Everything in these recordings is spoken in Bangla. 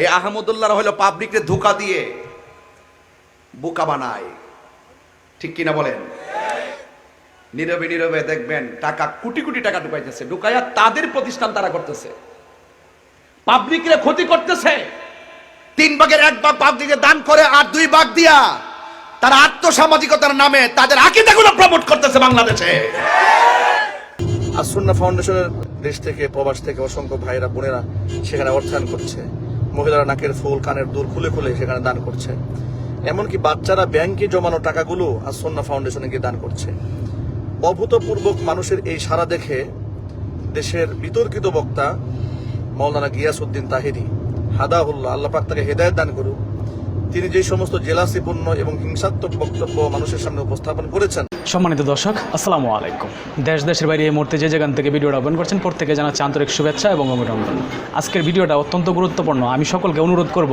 এই আহমদুল্লাহ হলো পাবলিককে ধোকা দিয়ে বোকা বানায়। ঠিক কিনা বলেন? নীরবে নীরবে দেখবেন টাকা, কোটি কোটি টাকা ঢুকাইতেছে, ঢুকাইয়া তাদের প্রতিষ্ঠান তারা করতেছে। পাবলিকের ক্ষতি করতেছে। তিন ভাগের এক ভাগ পাবলিকে দান করে আর দুই ভাগ দিয়া তারা আত্মসামাজিকতার নামে তাদের আকিদাগুলো প্রমোট করতেছে বাংলাদেশে। আসন্না ফাউন্ডেশনের দেশ থেকে, প্রবাস থেকে অসংখ্য ভাইরা বোনেরা সেখানে অর্থায়ন করছে। মহিলারা নাকের ফুল, কানের দুল খুলে খুলে সেখানে দান করছে। এমনকি বাচ্চারা ব্যাংকে জমানো টাকাগুলো আসন্না ফাউন্ডেশনে গিয়ে দান করছে। অভূতপূর্বক মানুষের এই সারা দেখে দেশের বিতর্কিত বক্তা মৌলানা গিয়াসউদ্দিন তাহিরি, হাদাহুল্লাহ, আল্লাহ পাক তাকে হেদায়ত দান করুক। তিনি যে সমস্ত জেলাসিপূর্ণ এবং হিংসাত্মক বক্তব্য মানুষের সামনে উপস্থাপন করেছেন। সম্মানিত দর্শক, আসসালামু আলাইকুম। দেশ, দেশের বাইরে এই মুহূর্তে যে যেখান থেকে ভিডিওটা ওপেন করছেন, প্রত্যেকে জানাচ্ছি আন্তরিক শুভেচ্ছা এবং অভিনন্দন। আজকের ভিডিওটা অত্যন্ত গুরুত্বপূর্ণ। আমি সকলকে অনুরোধ করব,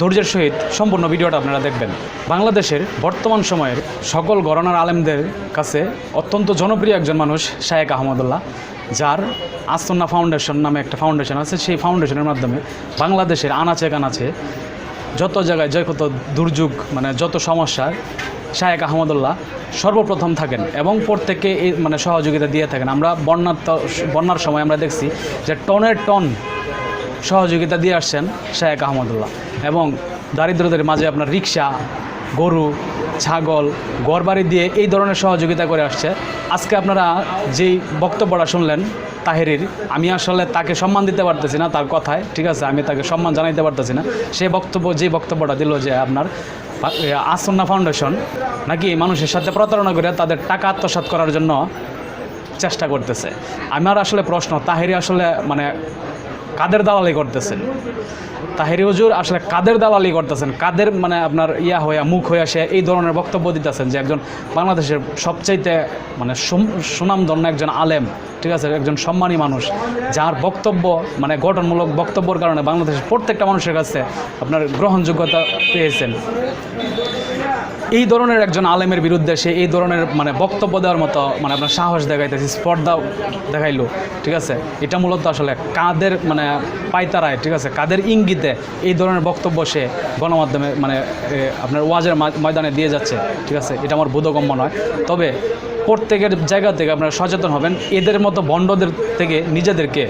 ধৈর্যের সহিত সম্পূর্ণ ভিডিওটা আপনারা দেখবেন। বাংলাদেশের বর্তমান সময়ের সকল গণনার আলেমদের কাছে অত্যন্ত জনপ্রিয় একজন মানুষ শায়েক আহমদুল্লাহ, যার আসন্না ফাউন্ডেশন নামে একটা ফাউন্ডেশন আছে। সেই ফাউন্ডেশনের মাধ্যমে বাংলাদেশের আনাচে কানাচে যত জায়গায় যে কত দুর্যোগ মানে যত সমস্যা, শায়েক আহমদুল্লাহ সর্বপ্রথম থাকেন এবং প্রত্যেককে এই মানে সহযোগিতা দিয়ে থাকেন। আমরা বন্যার বন্যার সময় আমরা দেখছি যে টনের টন সহযোগিতা দিয়ে আসছেন শায়েক আহমদুল্লাহ এবং দারিদ্রদের মাঝে আপনার রিক্সা গরু, ছাগল, গড়বাড়ি দিয়ে এই ধরনের সহযোগিতা করে আসছে। আজকে আপনারা যেই বক্তব্যটা শুনলেন তাহেরির, আমি আসলে তাকে সম্মান দিতে পারতেছি না তার কথায়, ঠিক আছে? আমি তাকে সম্মান জানাইতে পারতেছি না। সে বক্তব্য যে বক্তব্যটা দিল যে আপনার আসন্না ফাউন্ডেশন নাকি মানুষের সাথে প্রতারণা করে তাদের টাকা আত্মসাৎ করার জন্য চেষ্টা করতেছে। আমার আসলে প্রশ্ন, তাহেরি আসলে মানে কাদের দালালি করতেছেন? তাহেরি হুজুর, আসলে কাদের দালালি করতেছেন? কাদের মানে আপনার ইয়া হইয়া, মুখ হইয়া সে এই ধরনের বক্তব্য দিতেছেন যে একজন বাংলাদেশের সবচাইতে মানে সুনামধন্য একজন আলেম, ঠিক আছে, একজন সম্মানী মানুষ, যার বক্তব্য মানে গঠনমূলক বক্তব্যের কারণে বাংলাদেশের প্রত্যেকটা মানুষের কাছে আপনার গ্রহণযোগ্যতা পেয়েছেন। এই ধরনের একজন আলেমের বিরুদ্ধে সে এই ধরনের মানে বক্তব্য দেওয়ার মতো মানে আপনার সাহস দেখাইতেছে, স্পর্ধা দেখাইলো, ঠিক আছে? এটা মূলত আসলে কাদের মানে পাইতারায়, ঠিক আছে? কাদের ইঙ্গিতে এই ধরনের বক্তব্য সে গণমাধ্যমে মানে আপনার ওয়াজের ময়দানে দিয়ে যাচ্ছে, ঠিক আছে? এটা আমার বোধগম্য নয়। তবে প্রত্যেকের জায়গা থেকে আপনারা সচেতন হবেন। এদের মতো বন্ডদের থেকে নিজেদেরকে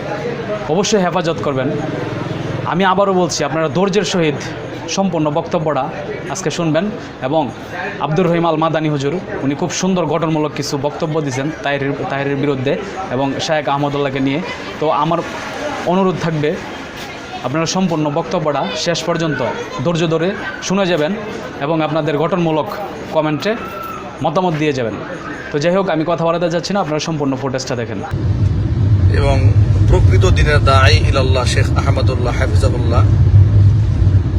অবশ্যই হেফাজত করবেন। আমি আবারও বলছি, আপনারা ধৈর্যের সহিত সম্পূর্ণ বক্তব্যটা আজকে শুনবেন এবং আব্দুর রহিম আল মাদানী হুজুর, উনি খুব সুন্দর গঠনমূলক কিছু বক্তব্য দিয়েছেন তাহিরের তাহিরের বিরুদ্ধে এবং শায়েক আহমদুল্লাহকে নিয়ে। তো আমার অনুরোধ থাকবে, আপনারা সম্পূর্ণ বক্তব্যটা শেষ পর্যন্ত ধৈর্য ধরে শুনে যাবেন এবং আপনাদের গঠনমূলক কমেন্টে মতামত দিয়ে যাবেন। তো যাই হোক, আমি কথা বলাতে যাচ্ছি না, আপনারা সম্পূর্ণ ফুটেজটা দেখেন। এবং প্রকৃত দিনের দায় ইলাল্লাহ শেখ আহমদুল্লাহ হাফিজাবুল্লাহ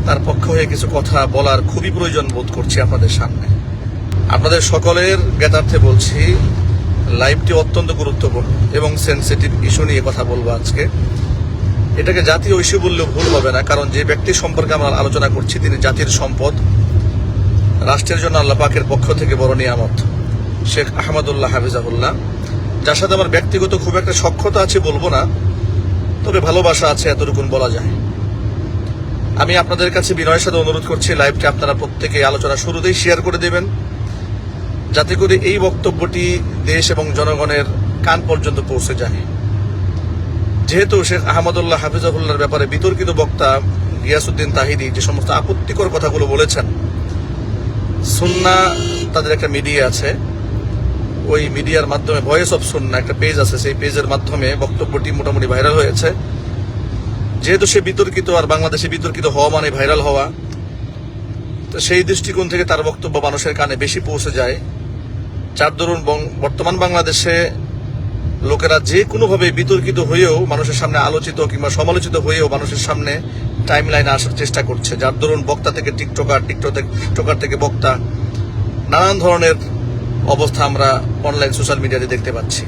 তার পক্ষ হয়ে কিছু কথা বলার খুবই প্রয়োজন বোধ করছি আপনাদের সামনে। আপনাদের সকলের জ্ঞাতার্থে বলছি, লাইভটি অত্যন্ত গুরুত্বপূর্ণ এবং সেন্সিটিভ ইস্যু নিয়ে কথা বলব আজকে। এটাকে জাতীয় ইস্যু বললেও ভুল হবে না, কারণ যে ব্যক্তি সম্পর্কে আমরা আলোচনা করছি, তিনি জাতির সম্পদ। রাষ্ট্রের জন্য আল্লাহ পাকের পক্ষ থেকে বড় নিয়ামত শেখ আহমদুল্লাহ হাফিজাবুল্লাহ যার সাথে আমার ব্যক্তিগত খুব একটা সক্ষতা আছে বলব না, তবে ভালোবাসা আছে এতটুকুন বলা যায়। আমি আপনাদের কাছে বিনয়ের সাথে অনুরোধ করছি লাইভটি আপনারা প্রত্যেকে আলোচনা শুরুতেই শেয়ার করে দেবেন, যাতে করে এই বক্তব্যটি দেশ এবং জনগণের কান পর্যন্ত পৌঁছে যায়। যেহেতু শেখ আহমদুল্লাহ হাফিজাহুল্লাহর ব্যাপারে বিতর্কিত বক্তা গিয়াসুদ্দিন তাহিদি যে সমস্ত আপত্তিকর কথাগুলো বলেছেন, সুন্না তাদের একটা মিডিয়া আছে। ওই মিডিয়ার মাধ্যমে ভয়েস অফ সুন্না একটা পেজ আছে, সেই পেজের মাধ্যমে বক্তব্যটি মোটামুটি ভাইরাল হয়েছে। যেহেতু সে বিতর্কিত আর বাংলাদেশে বিতর্কিত হওয়া মানে ভাইরাল হওয়া, তো সেই দৃষ্টিকোণ থেকে তার বক্তব্য মানুষের কানে বেশি পৌঁছে যায়। যার দরুন বর্তমান বাংলাদেশে লোকেরা যে কোনোভাবে বিতর্কিত হয়েও মানুষের সামনে আলোচিত কিংবা সমালোচিত হয়েও মানুষের সামনে টাইম লাইনে আসার চেষ্টা করছে। যার দরুন বক্তা থেকে টিকটকার টিকটক টিকটকার থেকে বক্তা, নানান ধরনের অবস্থা আমরা অনলাইন সোশ্যাল মিডিয়াতে দেখতে পাচ্ছি।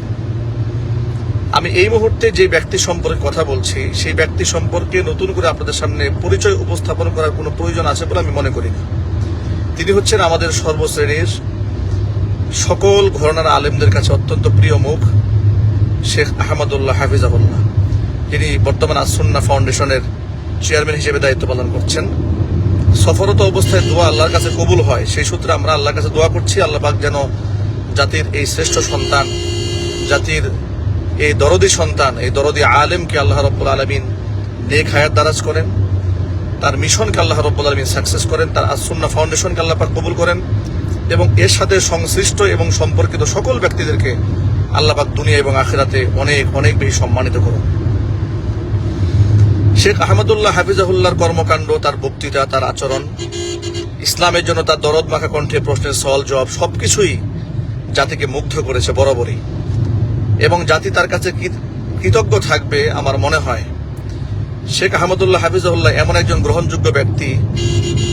আমি এই মুহূর্তে যে ব্যক্তি সম্পর্কে কথা বলছি, সেই ব্যক্তি সম্পর্কে নতুন করে আপনাদের সামনে পরিচয় উপস্থাপন করার কোনো প্রয়োজন আছে বলে আমি মনে করি না। তিনি হচ্ছেন আমাদের সর্বশ্রেণীর সকল ঘরনার আলেমদের কাছে অত্যন্ত প্রিয় মুখ, শেখ আহমদুল্লাহ হাফিজাহুল্লাহ। যিনি বর্তমান আসুন্না ফাউন্ডেশনের চেয়ারম্যান হিসেবে দায়িত্ব পালন করছেন। সফরত অবস্থায় দোয়া আল্লাহর কাছে কবুল হয়, সেই সূত্রে আমরা আল্লাহর কাছে দোয়া করছি, আল্লাহ পাক যেন জাতির এই শ্রেষ্ঠ সন্তান, জাতির এই দরদি সন্তান, এই দরদি আলেমকে আল্লাহ রব্বুল আলমিন নেক হায়াত দারাজ করেন, তার মিশনকে আল্লাহ রব্বুল আলমিন সাকসেস করেন, তার আসুন্না ফাউন্ডেশনকে আল্লাহ পাক কবুল করেন এবং এর সাথে সংশ্লিষ্ট এবং সম্পর্কিত সকল ব্যক্তিদেরকে আল্লাহ পাক দুনিয়া এবং আখেরাতে অনেক অনেক বেশি সম্মানিত করুন। শেখ আহমদুল্লাহ হাফিজাহুল্লাহর কর্মকাণ্ড, তার বক্তৃতা, তার আচরণ, ইসলামের জন্য তার দরদ মাখা কণ্ঠে প্রশ্নের সওয়াল জবাব সবকিছুই জাতিকে মুগ্ধ করেছে বরাবরই। এবং জাতি তার কাছে কৃত- কৃতজ্ঞ থাকবে আমার মনে হয়। শেখ আহমদুল্লাহ হাফিজাহুল্লাহ এমন একজন গ্রহণযোগ্য ব্যক্তি,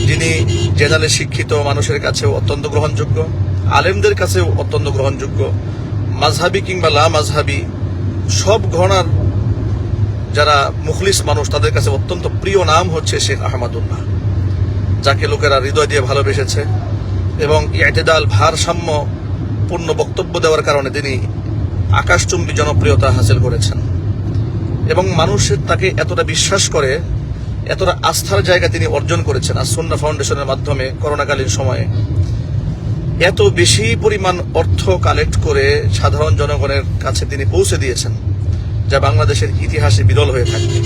যিনি জেনারেলে শিক্ষিত মানুষের কাছেও অত্যন্ত গ্রহণযোগ্য, আলেমদের কাছেও অত্যন্ত গ্রহণযোগ্য মাঝহাবি কিংবা লা মাঝহাবি সব ঘরানার যারা মুখলিস মানুষ, তাদের কাছে অত্যন্ত প্রিয় নাম হচ্ছে শেখ আহমদুল্লাহ, যাকে লোকেরা হৃদয় দিয়ে ভালোবেসেছে এবং ইটেদাল ভারসাম্য পূর্ণ বক্তব্য দেওয়ার কারণে তিনি আকাশচুম্বী জনপ্রিয়তা হাসিল করেছেন। এবং মানুষের তাকে এতটা বিশ্বাস করে, এতটা আস্থার জায়গা তিনি অর্জন করেছেন আসন্না ফাউন্ডেশনের মাধ্যমে করোনাকালীন সময়ে। এত বেশি পরিমাণ অর্থ কালেক্ট করে সাধারণ জনগণের কাছে তিনি পৌঁছে দিয়েছেন, যা বাংলাদেশের ইতিহাসে বিরল হয়ে থাকবে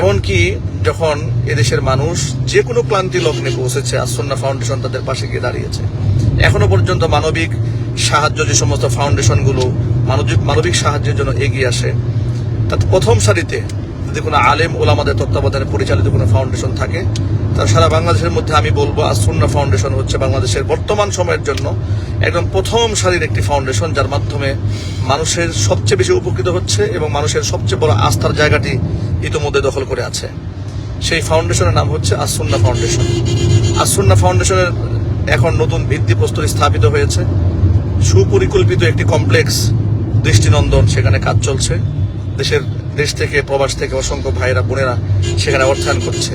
এমনকি যখন এদেশের মানুষ যে কোনো ক্লান্তি লগ্নে পৌঁছেছে আসন্না ফাউন্ডেশন তাদের পাশে গিয়ে দাঁড়িয়েছে। এখনও পর্যন্ত মানবিক সাহায্য যে সমস্ত ফাউন্ডেশনগুলো মানবিক মানবিক সাহায্যের জন্য এগিয়ে আসে, তাতে প্রথম সারিতে যদি কোনো আলেম ওলামাদের তত্ত্বাবধানে পরিচালিত কোনো ফাউন্ডেশন থাকে তার সারা বাংলাদেশের মধ্যে আমি বলব আসুন্না ফাউন্ডেশন হচ্ছে বাংলাদেশের বর্তমান সময়ের জন্য একদম প্রথম সারির একটি ফাউন্ডেশন যার মাধ্যমে মানুষের সবচেয়ে বেশি উপকৃত হচ্ছে এবং মানুষের সবচেয়ে বড় আস্থার জায়গাটি ইতোমধ্যে দখল করে আছে। সেই ফাউন্ডেশনের নাম হচ্ছে আসুন্না ফাউন্ডেশন আসুন্না ফাউন্ডেশনের এখন নতুন ভিত্তি ভিত্তিপ্রস্তর স্থাপিত হয়েছে। সুপরিকল্পিত একটি কমপ্লেক্স দৃষ্টিনন্দন, সেখানে কাজ চলছে। দেশের দেশ থেকে, প্রবাস থেকে অসংখ্য ভাইরা বোনেরা সেখানে অর্থায়ন করছে।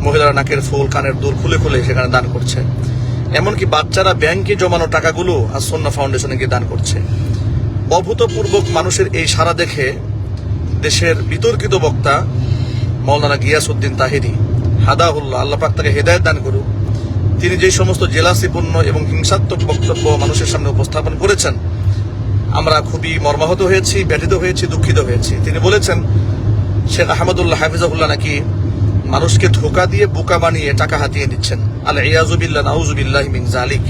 মহিলারা নাকের ফুল, কানের দুল খুলে খুলে সেখানে দান করছে। এমনকি বাচ্চারা ব্যাংকে জমানো টাকাগুলো আসন্না ফাউন্ডেশনে গিয়ে দান করছে। অভূতপূর্বক মানুষের এই সারা দেখে দেশের বিতর্কিত বক্তা মৌলানা গিয়াসউদ্দিন তাহিরি, হাদাহুল্লাহ, আল্লাহ পাক তাকে হেদায়ত দান করুক। তিনি যে সমস্ত জেলাসিপূর্ণ এবং হিংসাত্মক বক্তব্য মানুষের সামনে উপস্থাপন করেছেন, আমরা খুবই মর্মাহত হয়েছি, ব্যথিত হয়েছি, দুঃখিত হয়েছি। তিনি বলেছেন, শেখ আহমদুল্লাহ হাফিজাহুল্লাহ নাকি মানুষকে ধোকা দিয়ে বোকা বানিয়ে টাকা হাতিয়ে নিচ্ছেন আল্লাহ ইয়াজুবিল্লাহ নাউজুবিল্লাহ মিন জালিক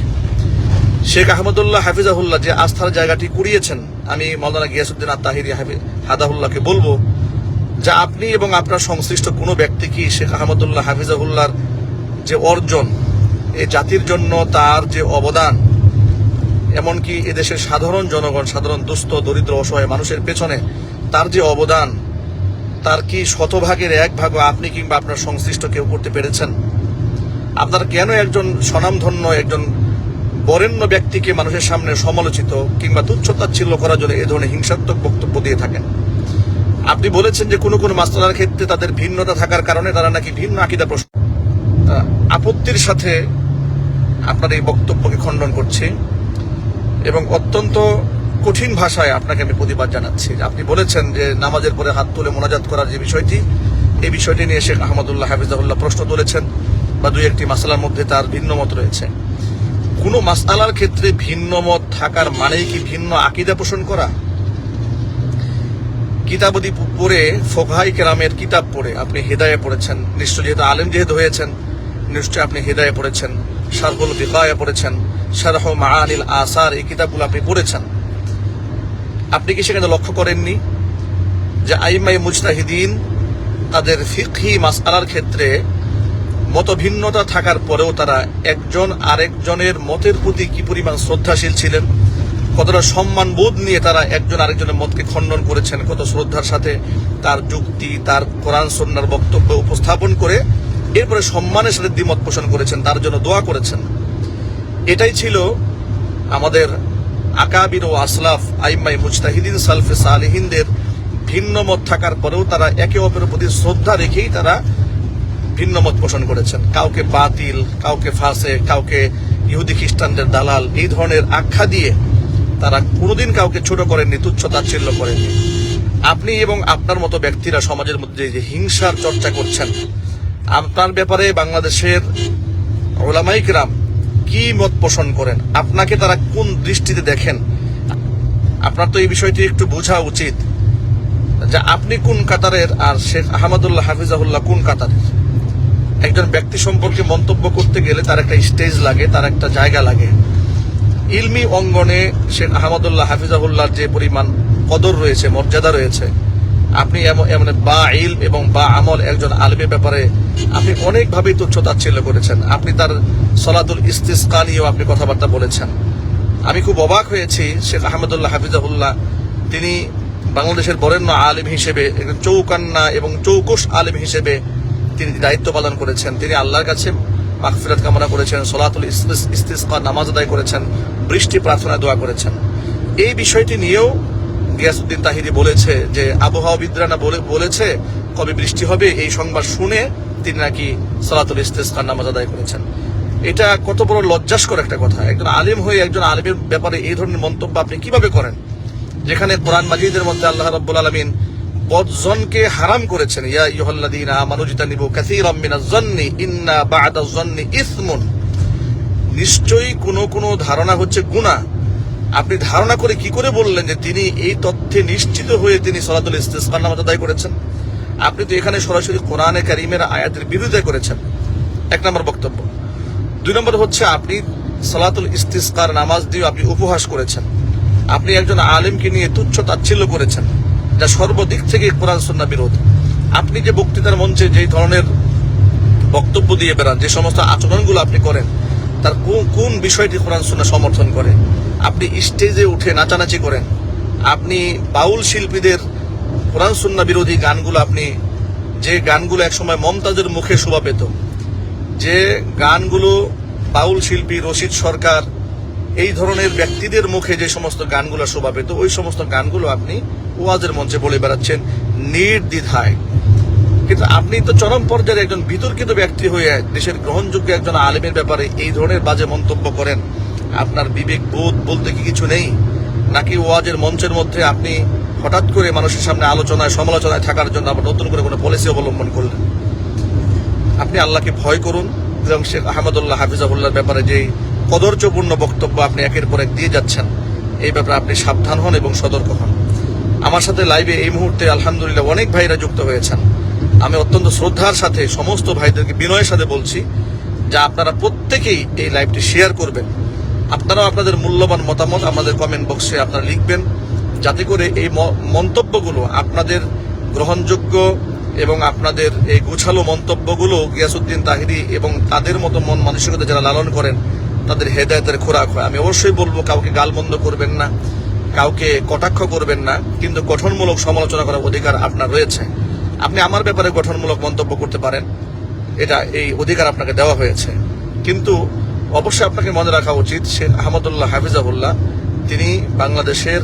শেখ আহমদুল্লাহ হাফিজাহুল্লাহ যে আস্থার জায়গাটি কুড়িয়েছেন, আমি মৌলানা গিয়াসুদ্দিন আত্মাহিরি হাদাহুল্লাহকে বলব, যা আপনি এবং আপনার সংশ্লিষ্ট কোনো ব্যক্তি কি শেখ আহমদুল্লাহ হাফিজাহুল্লাহর যে অর্জন এই জাতির জন্য তার যে অবদান, এমনকি এদেশের সাধারণ জনগণ, সাধারণ দুস্থ, দরিদ্র, অসহায় মানুষের পেছনে তার যে অবদান, তার কি শতভাগের এক ভাগ আপনি কিংবা আপনার সংশ্লিষ্ট কেউ করতে পেরেছেন? আপনার কেন একজন স্বনামধন্য, একজন বরেণ্য ব্যক্তিকে মানুষের সামনে সমালোচিত কিংবা তুচ্ছতাচ্ছিল্য করার জন্য এ ধরনের হিংসাত্মক বক্তব্য দিয়ে থাকেন? আপনি বলেছেন যে কোনো কোনো মাস্টারার ক্ষেত্রে তাদের ভিন্নতা থাকার কারণে তারা নাকি ভিন্ন আকিদা প্রশ্ন আপত্তির সাথে আপনার এই বক্তব্যকে খণ্ডন করছি এবং অত্যন্ত কঠিন ভাষায় আপনাকে আমি প্রতিবাদ জানাচ্ছি। আপনি বলেছেন যে নামাজের পরে হাত তুলে মোনাজাত করার যে বিষয়টি, এই বিষয়টি নিয়ে শেখ আহমদুল্লাহ হাফিজাহুল্লাহ প্রশ্ন তুলেছেন বা দুই একটি মাসালার মধ্যে তার ভিন্ন মত রয়েছে। কোনো মাসালার ক্ষেত্রে ভিন্ন মত থাকার মানেই কি ভিন্ন আকিদা পোষণ করা? কিতাবদি পড়ে, ফোকাহাই কেরামের কিতাব পড়ে আপনি হেদায়ে পড়েছেন। নিশ্চয় যেহেতু আলেম যেহেতু হয়েছেন, নিশ্চয় আপনি হেদায়ে পড়েছেন। শারহুল বিকায়া পড়েছেন, শারহ মাআনিল আসার এই কিতাবগুলো আপনি পড়েছেন। আপনি কি সেখানে লক্ষ্য করেননি যে আইমাই মুজতাহিদিন তাদের ফিকহি মাসআলার ক্ষেত্রে মতভিন্নতা থাকার পরেও তারা একজন আরেকজনের মতের প্রতি কি পরিমাণ শ্রদ্ধাশীল ছিলেন, কতটা সম্মান বোধ নিয়ে তারা একজন আরেকজনের মতকে খণ্ডন করেছেন, কত শ্রদ্ধার সাথে তার যুক্তি, তার কোরআন সন্ন্যার বক্তব্য উপস্থাপন করে এরপরে সম্মানের সাথে দ্বিমত পোষণ করেছেন, তার জন্য দোয়া করেছেন। এটাই ছিল আমাদের আকাবির ও আসলাফ আইমাই মুজতাহিদিন সালফে সালেহিনদের ভিন্ন মত থাকার পরেও তারা একে অপরের প্রতি শ্রদ্ধা রেখেই তারা ভিন্ন মত পোষণ করেছেন। কাউকে বাতিল, কাউকে ফাঁসে, কাউকে ইহুদি খ্রিস্টানদের দালাল, এই ধরনের আখ্যা দিয়ে তারা কোনোদিন কাউকে ছোট করেননি, তুচ্ছ তাচ্ছিল্য করেননি। আপনি এবং আপনার মতো ব্যক্তিরা সমাজের মধ্যে যে হিংসার চর্চা করছেন আপনার ব্যাপারে বাংলাদেশের ওলামাইকরাম কি মত পোষণ করেন? আপনাকে তারা কোন দৃষ্টিতে দেখেন? আপনার তো এই বিষয়টি একটু বোঝা উচিত যে আপনি কোন কাতারের আর শেখ আহমদুল্লাহ হাফিজাহুল্লাহ কোন কাতারের? একজন ব্যক্তি সম্পর্কে মন্তব্য করতে গেলে তার একটা স্টেজ লাগে, তার একটা জায়গা লাগে। ইলমি অঙ্গনে শেখ আহমদুল্লাহ হাফিজাহুল্লাহর যে পরিমাণ কদর রয়েছে, মর্যাদা রয়েছে আপনি এমন বা ইল এবং বা আমল একজন আলমের ব্যাপারে আপনি অনেকভাবেই তুচ্ছ তাচ্ছিল্য করেছেন। আপনি তার সলাতুল ইস্তিসকা নিয়েও আপনি কথাবার্তা বলেছেন। আমি খুব অবাক হয়েছি, শেখ আহমদুল্লাহ হাফিজাহুল্লাহ। তিনি বাংলাদেশের বরেণ্য আলিম হিসেবে, একজন চৌকান্না এবং চৌকুশ আলিম হিসেবে তিনি দায়িত্ব পালন করেছেন। তিনি আল্লাহর কাছে মাগফিরাত কামনা করেছেন, সলাতুল ইস্তিস- ইস্তিসকা নামাজ আদায় করেছেন, বৃষ্টি প্রার্থনা দোয়া করেছেন। এই বিষয়টি নিয়েও গিয়াসুদ্দিন তাহিরি বলেছে যে আবহাওয়াবিদরা না বলে, বলেছে, কবে বৃষ্টি হবে এই সংবাদ শুনে তিনি নাকি সলাতুল ইস্তিসকার নামাজ আদায় করেছেন। এটা কত বড় লজ্জাস্কর একটা কথা। একজন আলিম হয়ে একজন আলিমের ব্যাপারে এই ধরনের মন্তব্য আপনি কীভাবে করেন? যেখানে কোরআন মাজিদের মধ্যে আল্লাহ রাব্বুল আলামিন বদজনকে হারাম করেছেন। ইয়া ইয়ুহাল্লাযীনা আমানু জিতানিবু কাসীরাম জন্নি ইন্না বা'দা জন্নি ইসমুন। নিশ্চয়ই কোনো কোনো ধারণা হচ্ছে গুনাহ। আপনি ধারণা করে কি করে বললেন যে তিনি এই তথ্যে নিশ্চিত হয়ে তিনি সলাতুল ইস্তিসকার নামাজ আদায় করেছেন? আপনি তো এখানে সরাসরি কোরআনে কারিমের আয়াতের বিরোধিতা করেছেন। এক নম্বর বক্তব্য। দুই নম্বর হচ্ছে আপনি সলাতুল ইস্তিসকার নামাজ দিয়ে আপনি উপহাস করেছেন। আপনি একজন আলেমকে নিয়ে তুচ্ছ তাচ্ছিল্য করেছেন, যা সর্বদিক থেকে কোরআন সন্না বিরোধ। আপনি যে বক্তৃতার মঞ্চে যেই ধরনের বক্তব্য দিয়ে বেড়ান, যে সমস্ত আচরণগুলো আপনি করেন, তার কোন বিষয়টি কোরআন সুন্নাহ সমর্থন করে? আপনি স্টেজে উঠে নাচানাচি করেন। আপনি বাউল শিল্পীদের কোরআন সুন্না বিরোধী গানগুলো আপনি, যে গানগুলো একসময় মমতাজের মুখে শোভা পেত, যে গানগুলো বাউল শিল্পী রশিদ সরকার, এই ধরনের ব্যক্তিদের মুখে যে সমস্ত গানগুলো শোভা পেত, ওই সমস্ত গানগুলো আপনি ওয়াজের মঞ্চে বলে বেড়াচ্ছেন নির্দ্বিধায়। কিন্তু আপনি তো চরম পর্যায়ে একজন বিতর্কিত ব্যক্তি হয়ে দেশের গ্রহণযোগ্য একজন আলেমের ব্যাপারে এই ধরনের বাজে মন্তব্য করেন। আপনার বিবেক বোধ বলতে কি কিছু নেই? নাকি ওয়াজের মঞ্চের মধ্যে আপনি হঠাৎ করে মানুষের সামনে আলোচনায়, সমালোচনায় থাকার জন্য আবার নতুন করে কোনো পলিসি অবলম্বন করলেন? আপনি আল্লাহকে ভয় করুন এবং শেখ আহমদুল্লাহ হাফিজাহুল্লাহর ব্যাপারে যে কদর্যপূর্ণ বক্তব্য আপনি একের পর এক দিয়ে যাচ্ছেন, এই ব্যাপারে আপনি সাবধান হন এবং সতর্ক হন। আমার সাথে লাইভে এই মুহূর্তে আলহামদুলিল্লাহ অনেক ভাইরা যুক্ত হয়েছেন। আমি অত্যন্ত শ্রদ্ধার সাথে সমস্ত ভাইদেরকে বিনয়ের সাথে বলছি, যে আপনারা প্রত্যেকেই এই লাইভটি শেয়ার করবেন। আপনারাও আপনাদের মূল্যবান মতামত আমাদের কমেন্ট বক্সে আপনারা লিখবেন। যাতে করে এই মন্তব্যগুলো আপনাদের গ্রহণযোগ্য এবং আপনাদের এই গুছালো মন্তব্যগুলো গিয়াসুদ্দিন তাহিরি এবং তাদের মতো মন মানসিকতা যারা লালন করেন, তাদের হেদায়তের খোরাক হয়। আমি অবশ্যই বলব, কাউকে গালমন্দ করবেন না, কাউকে কটাক্ষ করবেন না, কিন্তু গঠনমূলক সমালোচনা করার অধিকার আপনার রয়েছে। আপনি আমার ব্যাপারে গঠনমূলক মন্তব্য করতে পারেন, এটা এই অধিকার আপনাকে দেওয়া হয়েছে। কিন্তু অবশ্যই আপনাকে মনে রাখা উচিত শেখ আহমদুল্লাহ হাফিজাহুল্লাহ, তিনি বাংলাদেশের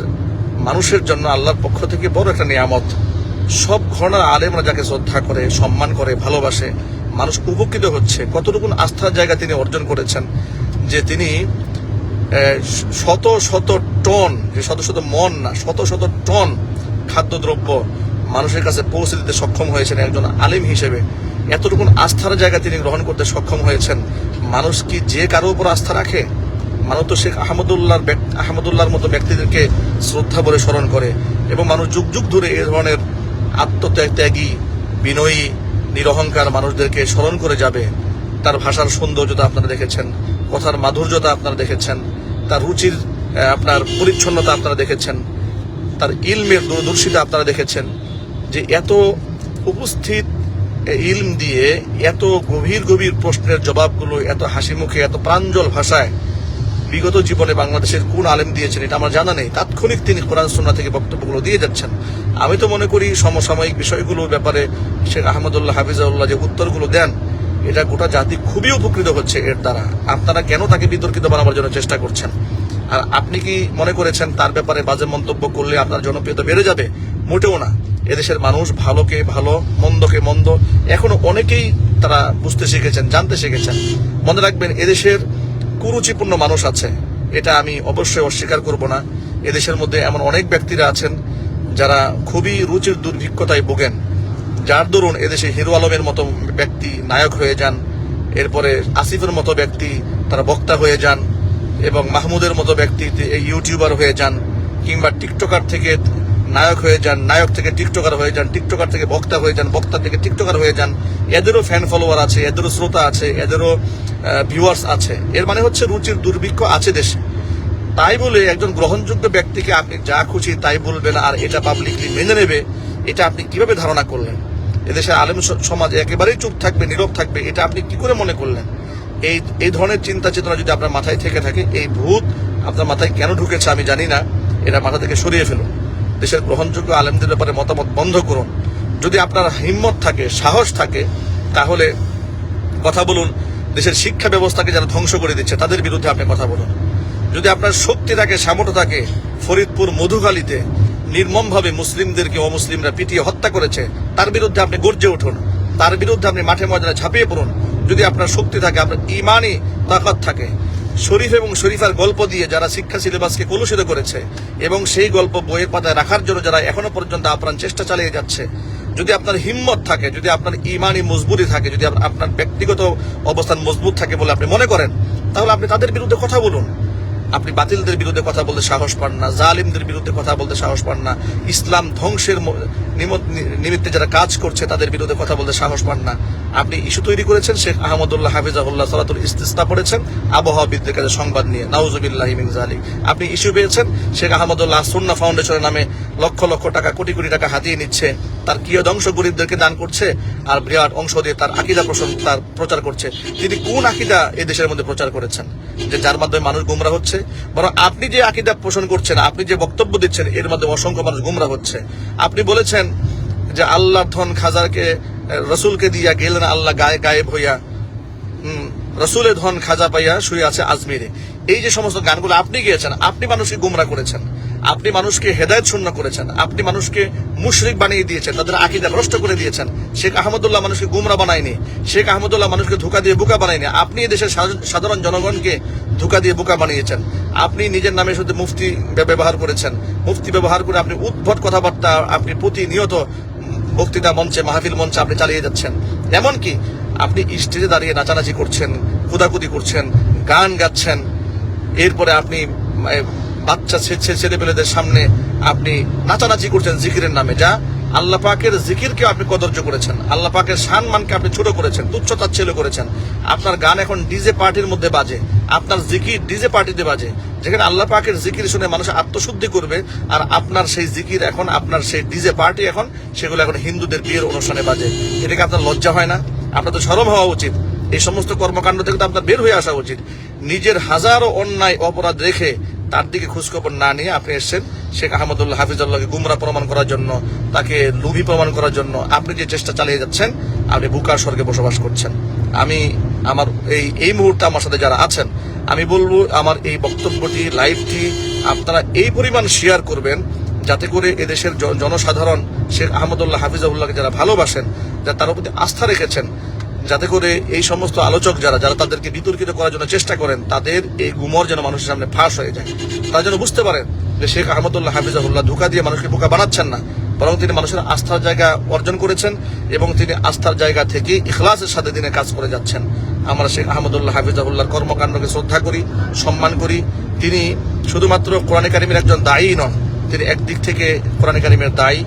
মানুষের জন্য আল্লাহর পক্ষ থেকে বড় একটা নিয়ামত। সব ঘটনার আলেমরা যাকে শ্রদ্ধা করে, সম্মান করে, ভালোবাসে, মানুষ উপকৃত হচ্ছে। কতটুকুন আস্থার জায়গা তিনি অর্জন করেছেন যে তিনি শত শত টন, যে শত শত মন না, শত শত টন খাদ্যদ্রব্য মানুষের কাছে পৌঁছে দিতে সক্ষম হয়েছেন একজন আলিম হিসেবে। এতটুকু আস্থার জায়গা তিনি গ্রহণ করতে সক্ষম হয়েছেন। মানুষ কি যে কারও উপর আস্থা রাখে? মানুষ তো শেখ আহমদুল্লাহর ব্যক্তি- আহমদুল্লাহর মতো ব্যক্তিদেরকে শ্রদ্ধা বলে স্মরণ করে এবং মানুষ যুগ যুগ ধরে এ ধরনের আত্মত্যাগী, বিনয়ী, নিরহংকার মানুষদেরকে স্মরণ করে যাবে। তার ভাষার সৌন্দর্যতা আপনারা দেখেছেন, কথার মাধুর্যতা আপনারা দেখেছেন, তার রুচির আপনার পরিচ্ছন্নতা আপনারা দেখেছেন, তার ইলমের দূরদর্শিতা আপনারা দেখেছেন যে এত উপস্থিত ইলম দিয়ে এত গভীর গভীর প্রশ্নের জবাবগুলো, এত হাসি মুখে, এত প্রাঞ্জল ভাষায় বিগত জীবনে বাংলাদেশের কোন আলেম দিয়েছেন এটা আমার জানা নেই। তাৎক্ষণিক তিনি কোরআন সুন্না থেকে বক্তব্যগুলো দিয়ে যাচ্ছেন। আমি তো মনে করি সমসাময়িক বিষয়গুলোর ব্যাপারে শেখ আহমদুল্লাহ হাফিজাউল্লাহ যে উত্তরগুলো দেন, এটা গোটা জাতি খুবই উপকৃত হচ্ছে এর দ্বারা। আপনারা কেন তাকে বিতর্কিত বানাবার জন্য চেষ্টা করছেন? আর আপনি কি মনে করেছেন তার ব্যাপারে বাজে মন্তব্য করলে আপনার জনপ্রিয়তা বেড়ে যাবে? মোটেও না। এদেশের মানুষ ভালোকে ভালো, মন্দকে মন্দ এখনও অনেকেই তারা বুঝতে শিখেছেন, জানতে শিখেছেন। মনে রাখবেন, এদেশের কুরুচিপূর্ণ মানুষ আছে। এটা আমি অবশ্যই অস্বীকার করব না। এদেশের মধ্যে এমন অনেক ব্যক্তিরা আছেন যারা খুবই রুচির দুর্ভিক্ষতায় ভোগেন। যার দরুন এদেশে হিরো আলমের মতো ব্যক্তি, নায়ক হয়ে যান, এরপরে আসিফের মতো ব্যক্তি, তারা বক্তা হয়ে যান, এবং মাহমুদের মতো ব্যক্তি ইউটিউবার হয়ে যান, কিংবা টিকটকার থেকে নায়ক হয়ে যান, নায়ক থেকে টিকটকার হয়ে যান, টিকটকার থেকে বক্তা হয়ে যান বক্তা থেকে টিকটকার হয়ে যান, এদেরও ফ্যান ফলোয়ার আছে, এদেরও শ্রোতা আছে, এদেরও ভিউয়ার্স আছে। এর মানে হচ্ছে রুচির দুর্ভিক্ষ আছে দেশে। তাই বলে একজন গ্রহণযোগ্য ব্যক্তিকে আপনি যা খুশি তাই বলবেন, আর এটা পাবলিকলি মেনে নেবে, এটা আপনি কীভাবে ধারণা করলেন? এদেশের আলেম সমাজ একেবারেই চুপ থাকবে, নীরব থাকবে, এটা আপনি কি করে মনে করলেন? এই এই ধরনের চিন্তা চেতনা যদি আপনার মাথায় থেকে থাকে, এই ভূত আপনার মাথায় কেন ঢুকেছে আমি জানি না, এটা মাথা থেকে সরিয়ে ফেলুন। দেশের গ্রহণযোগ্য আলেমদের ব্যাপারে মতামত বন্ধ করুন। যদি আপনার হিম্মত থাকে, সাহস থাকে, তাহলে কথা বলুন। দেশের শিক্ষা ব্যবস্থাকে যারা ধ্বংস করে দিচ্ছে, তাদের বিরুদ্ধে আপনি কথা বলুন। যদি আপনার শক্তি থাকে, সামর্থ্য থাকে, ফরিদপুর মধুখালীতে নির্মমভাবে মুসলিমদেরকে অমুসলিমরা পিটিয়ে হত্যা করেছে, তার বিরুদ্ধে আপনি গর্জে উঠুন। তার বিরুদ্ধে আপনি মাঠে ময়দানে ঝাঁপিয়ে পড়ুন। যদি আপনার শক্তি থাকে, আপনার ইমানই তাকাত থাকে। শরীফ এবং শরীফার গল্প দিয়ে যারা শিক্ষা সিলেবাসকে কলুষিত করেছে এবং সেই গল্প বইয়ের পাতায় রাখার জন্য যারা এখনও পর্যন্ত আপ্রাণ চেষ্টা চালিয়ে যাচ্ছে, যদি আপনার হিম্মত থাকে, যদি আপনার ইমানই মজবুতি থাকে, যদি আপনার ব্যক্তিগত অবস্থান মজবুত থাকে বলে আপনি মনে করেন, তাহলে আপনি তাদের বিরুদ্ধে কথা বলুন। আপনি বাতিলদের বিরুদ্ধে কথা বলতে সাহস পান না, জালিমদের বিরুদ্ধে কথা বলতে সাহস পান না, ইসলাম ধ্বংসের নিমিত্তে যারা কাজ করছে তাদের বিরুদ্ধে কথা বলতে সাহস পান না। আপনি ইস্যু তৈরি করেছেন, শেখ আহমদুল্লাহ হাফিজাহুল্লাহ সালাতুল ইস্তিস্তা পড়েছেন আবহাওয়াবিদদের কাছে সংবাদ নিয়ে। নাউজুবিল্লাহ মিন জালিক। আপনি ইস্যু পেয়েছেন, শেখ আহমদুল্লাহ সুন্না ফাউন্ডেশনের নামে লক্ষ লক্ষ টাকা, কোটি কোটি টাকা হাতিয়ে নিচ্ছে। তার কিয়দ অংশ গরিবদেরকে দান করছে, আর বিরাট অংশ দিয়ে তার আকিদা প্রসঙ্গ তার প্রচার করছে। তিনি কোন আকিদা এই দেশের মধ্যে প্রচার করেছেন? যে যার মাধ্যমে মানুষ গুমরা হচ্ছে বরং আপনি যে আকিদা পোষণ করছেন, আপনি যে বক্তব্য দিচ্ছেন, এর মাধ্যমে অসংখ্য মানুষ গুমরা হচ্ছে। আপনি বলেছেন যে আল্লাহ ধন খাজারকে, রসুলকে দিয়া গেলেন আল্লাহ গায়ে গায়েব হইয়া। রসুলের ধন খাজা পাইয়া শুয়ে আছে আজমিরে। এই যে সমস্ত গানগুলো আপনি গিয়েছেন, আপনি মানুষকে গুমরা করেছেন। আপনি মানুষকে হেদায়ত শূন্য করেছেন, আপনি মানুষকে মুশরিক বানিয়ে দিয়েছেন, তাদের আকিদা নষ্ট করে দিয়েছেন। শেখ আহমদুল্লাহ মানুষকে গুমরা বানায়নি, শেখ আহমদুল্লাহ মানুষকে ধোকা দিয়ে বোকা বানায়নি, আপনি দেশের সাধ- সাধারণ জনগণকে ধোকা দিয়ে বোকা বানিয়েছেন। আপনি নিজের নামে শুধু মুফতি ব্যবহার করেছেন, মুফতি ব্যবহার করে আপনি উদ্ভট কথাবার্তা আপনি প্রতিনিয়ত বক্তৃতা মঞ্চে, মাহফিল মঞ্চে আপনি চালিয়ে যাচ্ছেন। এমনকি আপনি স্টেজে দাঁড়িয়ে নাচানাচি করছেন কুদাকুদি করছেন, গান গাচ্ছেন, এরপরে আপনি বাচ্চা ছেলে পেলেদের সামনে আপনি নাচানাচি করছেন জিকিরের নামে, যা আল্লাহ পাকের জিকিরকে আপনি কদর্য করেছেন। আল্লাহ পাকের সানমানকে আপনি ছোট করেছেন, তুচ্ছ তাচ্ছিল্য করেছেন। আপনার গান এখন ডিজে পার্টির মধ্যে বাজে, আপনার জিকির ডিজে পার্টিতে বাজে। যেখানে আল্লাহ পাকের জিকির শুনে মানুষ আত্মশুদ্ধি করবে, আর আপনার সেই জিকির এখন, আপনার সেই ডিজে পার্টি এখন, সেগুলো এখন হিন্দুদের বিয়ের অনুষ্ঠানে বাজে। এটাকে আপনার লজ্জা হয় না? আপনার তো সরম হওয়া উচিত। এই সমস্ত কর্মকাণ্ড থেকে তো আপনার বের হয়ে আসা উচিত। নিজের হাজারো অন্যায় অপরাধ রেখে তার দিকে খোঁজখবর না নিয়ে আপনি এসেছেন। শেখ আহমদুল্লাহ হাফিজুল্লাহকে গুমরা প্রমাণ করার জন্য, তাকে লুভি প্রমাণ করার জন্য আপনি যে চেষ্টা চালিয়ে যাচ্ছেন, আপনি বুকার স্বর্গে বসবাস করছেন। আমি আমার এই এই মুহূর্তে আমার সাথে যারা আছেন, আমি বলব আমার এই বক্তব্যটি, লাইভটি আপনারা এই পরিমাণ শেয়ার করবেন, যাতে করে এদেশের জন- জনসাধারণ শেখ আহমদুল্লাহ হাফিজাউল্লাহকে যারা ভালোবাসেন যারা তার প্রতি আস্থা রেখেছেন যাতে করে এই সমস্ত আলোচক যারা যারা তাদেরকে বিতর্কিত করার জন্য চেষ্টা করেন, তাদের এই গুমর যেন মানুষের সামনে ফাঁস হয়ে যায়। তারা যেন বুঝতে পারেন যে শেখ আহমদুল্লাহ, হাফিজাহুল্লাহ ধোকা দিয়ে মানুষকে বোকা বানাচ্ছেন না, বরং তিনি মানুষের আস্থার জায়গা অর্জন করেছেন এবং তিনি আস্থার জায়গা থেকে ইখলাসের সাথে দিনে কাজ করে যাচ্ছেন। আমরা শেখ আহমদুল্লাহ, হাফিজাহুল্লাহর কর্মকাণ্ডকে শ্রদ্ধা করি, সম্মান করি। তিনি শুধুমাত্র কোরআন কারিমের একজন দায়ী নন, তিনি একদিক থেকে কোরআন কারিমের দায়ী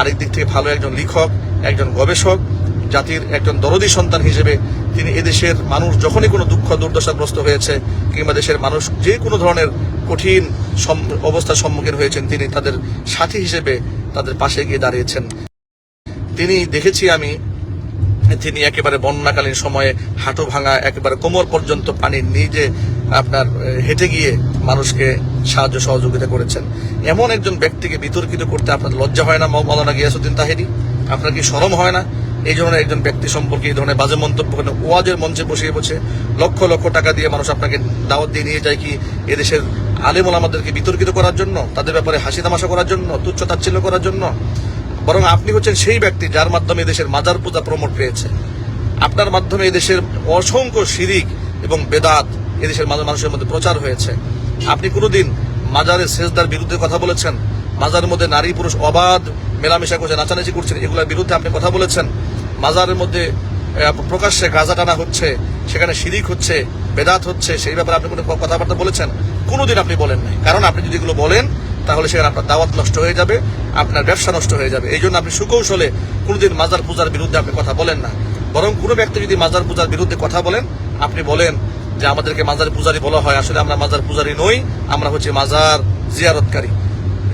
আরেক দিক থেকে ভালো একজন লেখক, একজন গবেষক। জাতির একজন দরদী সন্তান হিসেবে তিনি এদেশের মানুষ যখনই কোনো দুঃখ, দুর্দশাগ্রস্ত হয়েছে কিংবা দেশের মানুষ যে কোনো ধরনের কঠিন অবস্থার সম্মুখীন হয়েছেন, তিনি তাদের সাথী হিসেবে তাদের পাশে গিয়ে দাঁড়িয়েছেন। তিনি দেখেছি আমি, তিনি একেবারে বন্যাকালীন সময়ে হাঁটু ভাঙা, একেবারে কোমর পর্যন্ত পানি নিজে আপনার হেঁটে গিয়ে মানুষকে সাহায্য, সহযোগিতা করেছেন। এমন একজন ব্যক্তিকে বিতর্কিত করতে আপনার লজ্জা হয় না মৌলানা গিয়াসুদ্দিন তাহেরি? আপনার কি সরম হয় না? এই ধরনের একজন ব্যক্তি সম্পর্কে এই ধরনের বাজে মন্তব্য করেন ওয়াজের মঞ্চে বসিয়ে বসে লক্ষ লক্ষ টাকা দিয়ে মানুষ আপনাকে দাওয়াত দিয়ে নিয়ে যায় কি এদেশের আলেমুল আমাদেরকে বিতর্কিত করার জন্য, তাদের ব্যাপারে হাসি তামাশা করার জন্য, তুচ্ছ তাচ্ছিল্য করার জন্য? বরং আপনি হচ্ছেন সেই ব্যক্তি যার মাধ্যমে দেশের মাজার পূজা প্রমোট পেয়েছে। আপনার মাধ্যমে দেশের অসংখ্য শিরিক এবং বেদাত এদেশের মানুষ- মানুষের মধ্যে প্রচার হয়েছে। আপনি কোনোদিন মাজারের শেষদার বিরুদ্ধে কথা বলেছেন? মাজারের মধ্যে নারী পুরুষ অবাধ মেলামেশা করছে নাচানাচি করছেন, এগুলোর বিরুদ্ধে আপনি কথা বলেছেন। মাজারের মধ্যে প্রকাশ্যে গাঁজা টানা হচ্ছে, সেখানে শিরিক হচ্ছে, বেদাত হচ্ছে, সেই ব্যাপারে আপনি কোনো কথাবার্তা বলেছেন? কোনোদিন আপনি বলেন নাই। কারণ আপনি যদি এগুলো বলেন, তাহলে সেখানে আপনার দাওয়াত নষ্ট হয়ে যাবে, আপনার ব্যবসা নষ্ট হয়ে যাবে। এই জন্য আপনি সুকৌশলে কোনোদিন মাজার পূজার বিরুদ্ধে আপনি কথা বলেন না। বরং কোনো ব্যক্তি যদি মাজার পূজার বিরুদ্ধে কথা বলেন, আপনি বলেন যে আমাদেরকে মাজার পূজারি বলা হয়, আসলে আমরা মাজার পূজারি নই, আমরা হচ্ছে মাজার জিয়ারতকারী।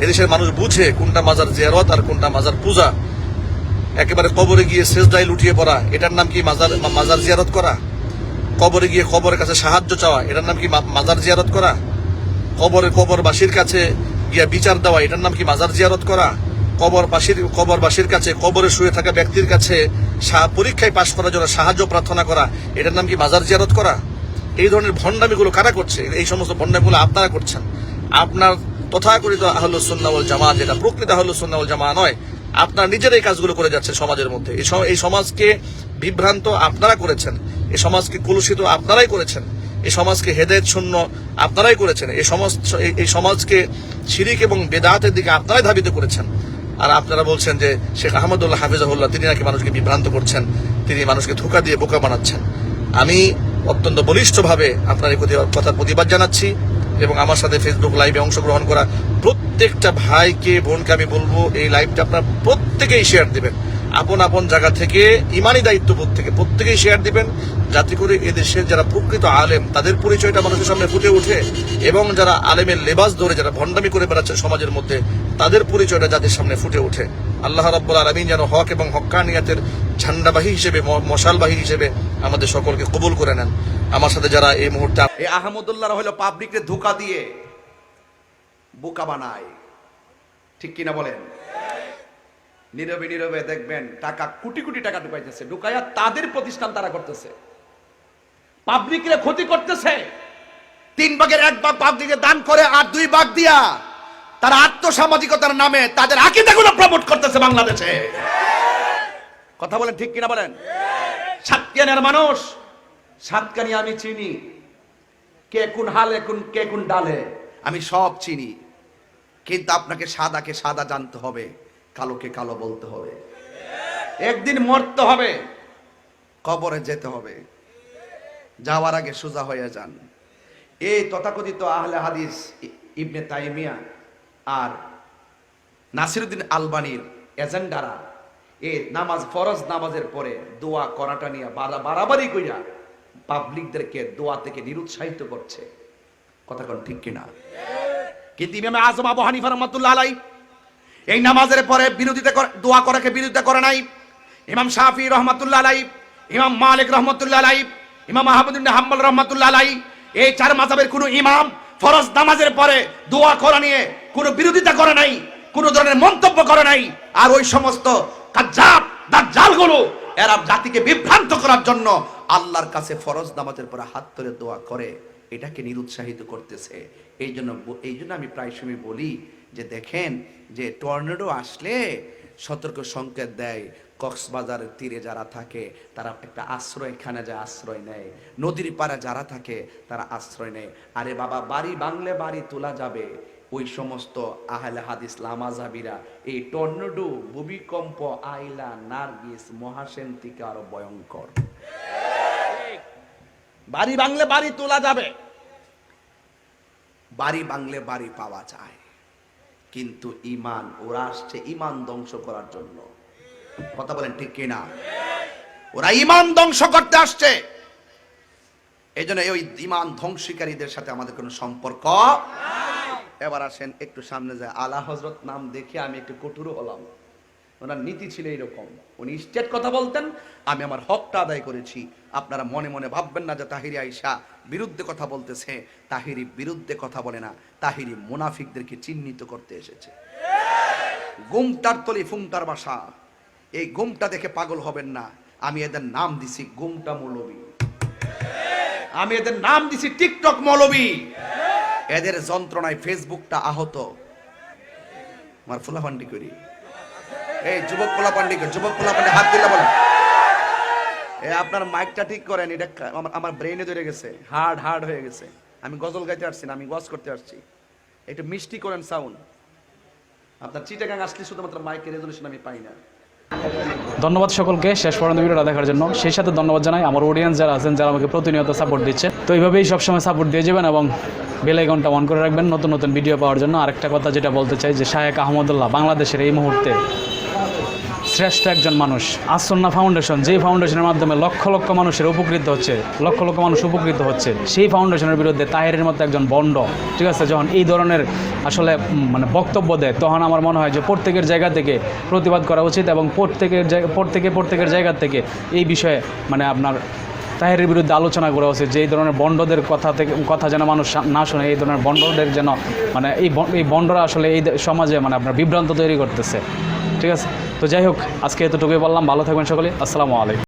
এদেশের মানুষ বুঝে কোনটা মাজার জিয়ারত আর কোনটা মাজার পূজা। একেবারে কবরে গিয়ে শেষদায় লুটিয়ে পড়া, এটার নাম কি মাজার মাজার জিয়ারত করা? কবরে গিয়ে কবরের কাছে সাহায্য চাওয়া, এটার নাম কি মাজার জিয়ারত করা? কবরে কবরবাসীর কাছে গিয়া বিচার দেওয়া, এটার নাম কি মাজার জিয়ারত করা? কবরবাসীর কবরবাসীর কাছে কবরে শুয়ে থাকা ব্যক্তির কাছে পরীক্ষায় পাশ করার জন্য সাহায্য প্রার্থনা করা, এটার নাম কি মাজার জিয়ারত করা? এই ধরনের ভণ্ডামিগুলো কারা করছে? এই সমস্ত ভণ্ডামিগুলো আপনারা করছেন। আপনার তথাকথিত আহলুসুন্না ওয়াল জামাত, যেটা প্রকৃত আহলুসুন্না ওয়াল জামা নয়, আপনার নিজের এই কাজগুলো করে যাচ্ছেন সমাজের মধ্যে। এই সমাজকে বিভ্রান্ত আপনারা করেছেন, এই সমাজকে কলুষিত আপনারাই করেছেন, এই সমাজকে হেদায়ত শূন্য আপনারাই করেছেন, এই সমাজ এই- সমাজকে শিরিক এবং বেদাতের দিকে আপনারাই ধাবিত করেছেন। আর আপনারা বলছেন যে শেখ আহমদুল্লাহ হাফিজাহুল্লাহ, তিনি নাকি মানুষকে বিভ্রান্ত করছেন, তিনি মানুষকে ধোকা দিয়ে বোকা বানাচ্ছেন। আমি অত্যন্ত বলিষ্ঠভাবে আপনার এই কথার প্রতিবাদ জানাচ্ছি। এবং আমার সাথে ফেসবুক লাইভে অংশগ্রহণ করা প্রত্যেকটা ভাইকে, বোনকে আমি বলব, এই লাইভটা আপনার প্রত্যেকেই শেয়ার দিবেন। আপন আপন জায়গা থেকে ইমানি দায়িত্ববোধ থেকে প্রত্যেকেই শেয়ার দিবেন, যাতে করে এদেশের যারা প্রকৃত আলেম, তাদের পরিচয়টা মানুষের সামনে ফুটে ওঠে এবং যারা আলেমের লেবাস ধরে যারা ভণ্ডামি করে বেড়াচ্ছে সমাজের মধ্যে, তাদের পরিচয়টা যাদের সামনে ফুটে ওঠে। আল্লাহ রাব্বুল আলামিন যেন হক এবং হক্কানিয়াতের ঝান্ডাবাহী হিসেবে মশালবাহী হিসেবে আমাদের সকলকে কবুল করে নেন। আমার সাথে যারা এই মুহূর্তে এই আহমদুল্লাহ হলো পাবলিককে ধোকা দিয়ে বোকা বানায়। ঠিক কিনা বলেন? নীরবে নীরবে দেখবেন টাকা, কোটি কোটি টাকা ঢুকাইতেছে, ঢুকাইয়া তাদের প্রতিষ্ঠান তারা করতেছে। পাবলিকের ক্ষতি করতেছে। তিন ভাগের এক ভাগ পাবলিকে দান করে আর দুই ভাগ দিয়া তারা আত্মসামাজিকতার নামে তাদের আকিদাগুলো প্রমোট করতেছে বাংলাদেশে। কথা বলেন ঠিক কিনা বলেন? সাতকানিয়ার মানুষ সাতকানি আমি চিনি। কে কোন হালে, কোন কে কোন ডালে, আমি সব চিনি। কিন্তু আপনাকে সাদাকে সাদা জানতে হবে, কালোকে কালো বলতে হবে। একদিন মরতে হবে, কবরে যেতে হবে। যাওয়ার আগে সোজা হয়ে যান। এই তথাকথিত আহলে হাদিস ইবনে তাইমিয়া আর নাসিরুদ্দিন আলবানির এজেন্ডারা এ নামাজ, ফরজ নামাজের পরে দোয়া করাটা নিয়ে বাড়া- বাড়াবাড়ি কইরা পাবলিকদেরকে দোয়া থেকে নিরুৎসাহিত করছে। কথা কোন ঠিক কিনা? কিন্তু ইমামে আজম আবু হানিফা রহমাতুল্লাহ আলাই এই নামাজের পরে বিরোধিতা দোয়া করাকে বিরোধিতা করে নাই। ইমাম শাফি রহমাতুল্লাহ আলাই ইমাম মালিক রহমতুল্লাহ আলাই ইমাম আহমদুল্লাহ হাম্বল রহমাতুল্লাহ আলাই এই চার মাযহাবের কোনো ইমাম ফরজ নামাজের পরে দোয়া করা নিয়ে কোনো বিরোধিতা করে নাই। কোনো ধরনের মন্তব্য করে নাই। আর ওই সমস্ত এরা জাতিকে বিভ্রান্ত করার জন্য আল্লাহর কাছে ফরজ নামাজের পরে হাত তুলে দোয়া করে। এটাকে নিরুৎসাহিত করতেছে। এই জন্য এই জন্য আমি প্রায় সময় বলি যে দেখেন যে টর্নেডো আসলে সতর্ক সংকেত দেয়। কক্সবাজারের তীরে যারা থাকে, তারা একটা আশ্রয়, এখানে যায় আশ্রয় নেয়। নদীর পাড়ে যারা থাকে, তারা আশ্রয় নেয়। আরে বাবা, বাড়ি বাংলে বাড়ি তোলা যাবে। ওই সমস্ত আহলে হাদিস লামাজাবিরা এই টর্নেডো ভূমিকম্প, আইলা, নার্গিস মহাসেন থেকে আরও ভয়ঙ্কর। বাড়ি বাংলে বাড়ি তোলা যাবে। বাড়ি বাংলে বাড়ি পাওয়া যায়। কিন্তু ইমান ওরা আসছে ইমান ধ্বংস করার জন্য। কথা বলেন ঠিক কিনা? ওরা ইমান ধ্বংস করতে আসছে। এই জন্য ওই ইমান ধ্বংসীকারীদের সাথে আমাদের কোনো সম্পর্ক এবার আসেন একটু সামনে যায়। আলা হজরত নাম দেখে আমি একটু কঠোর হলাম। ওনার নীতি ছিল এরকম উনি স্টেট কথা বলতেন, আমি আমার হকটা আদায় করেছি। আপনারা মনে মনে ভাববেন না যে তাহিরি আইসা বিরুদ্ধে কথা বলতেছে। তাহিরি বিরুদ্ধে কথা বলে না। তাহিরি মুনাফিকদেরকে চিহ্নিত করতে এসেছে। গুমটার তলি, ফুমটার বাসা। এই গুমটা দেখে পাগল হবেন না। আমি এদের নাম দিছি গুমটা মৌলবী। আমি এদের নাম দিছি টিকটক মৌলবী। এদের যন্ত্রণায় ফেসবুকটা আহত। আমার ফুলাফান্ডি করি। এই, যুবক পোলাপান্ডি যুবক পোলাপান্ডি হাত দিলে বলেন। এ, আপনার মাইকটা ঠিক করেন, এটা আমার আমার ব্রেনে ধরে গেছে, হার্ড হার্ড হয়ে গেছে। আমি গজল গাইতে আসছি না, আমি গজ করতে আসছি একটু মিষ্টি করেন সাউন্ড। আপনার চিটাগাং আসলে শুধুমাত্র মাইকের রেজলিউশন আমি পাই না। ধন্যবাদ সকলকে শেষ পর্যন্ত ভিডিওটা দেখার জন্য। সেই সাথে ধন্যবাদ জানাই আমার অডিয়েন্স যারা আছেন, যারা আমাকে প্রতিনিয়ত সাপোর্ট দিচ্ছে। তো এইভাবেই সবসময় সাপোর্ট দিয়ে যাবেন এবং বেল অন করে রাখবেন। নতুন নতুন ভিডিও পাওয়ার জন্য আরেকটা কথা যেটা বলতে চাই যে শায়েক আহমদুল্লাহ বাংলাদেশের এই মুহূর্তে শ্রেষ্ঠ একজন মানুষ। আসন্না ফাউন্ডেশন যেই ফাউন্ডেশনের মাধ্যমে লক্ষ লক্ষ মানুষের উপকৃত হচ্ছে, লক্ষ লক্ষ মানুষ উপকৃত হচ্ছে, সেই ফাউন্ডেশনের বিরুদ্ধে তাহেরের মতো একজন বন্ড। ঠিক আছে? যখন এই ধরনের আসলে মানে বক্তব্য দেয়, তখন আমার মনে হয় যে প্রত্যেকের জায়গা থেকে প্রতিবাদ করা উচিত এবং প্রত্যেকের প্রত্যেকে প্রত্যেকের জায়গা থেকে এই বিষয়ে মানে আপনার তাহেরের বিরুদ্ধে আলোচনা করা উচিত, যে এই ধরনের বন্ডদের কথা থেকে, কথা যেন মানুষ না শোনে, এই ধরনের বন্ডদের যেন মানে এই এই বন্ডরা আসলে এই সমাজে মানে আপনার বিভ্রান্ত তৈরি করতেছে। ঠিক আছে? তো যাই হোক আজকে এতটুকুই বললাম ভালো থাকবেন সকলে আসসালামু আলাইকুম।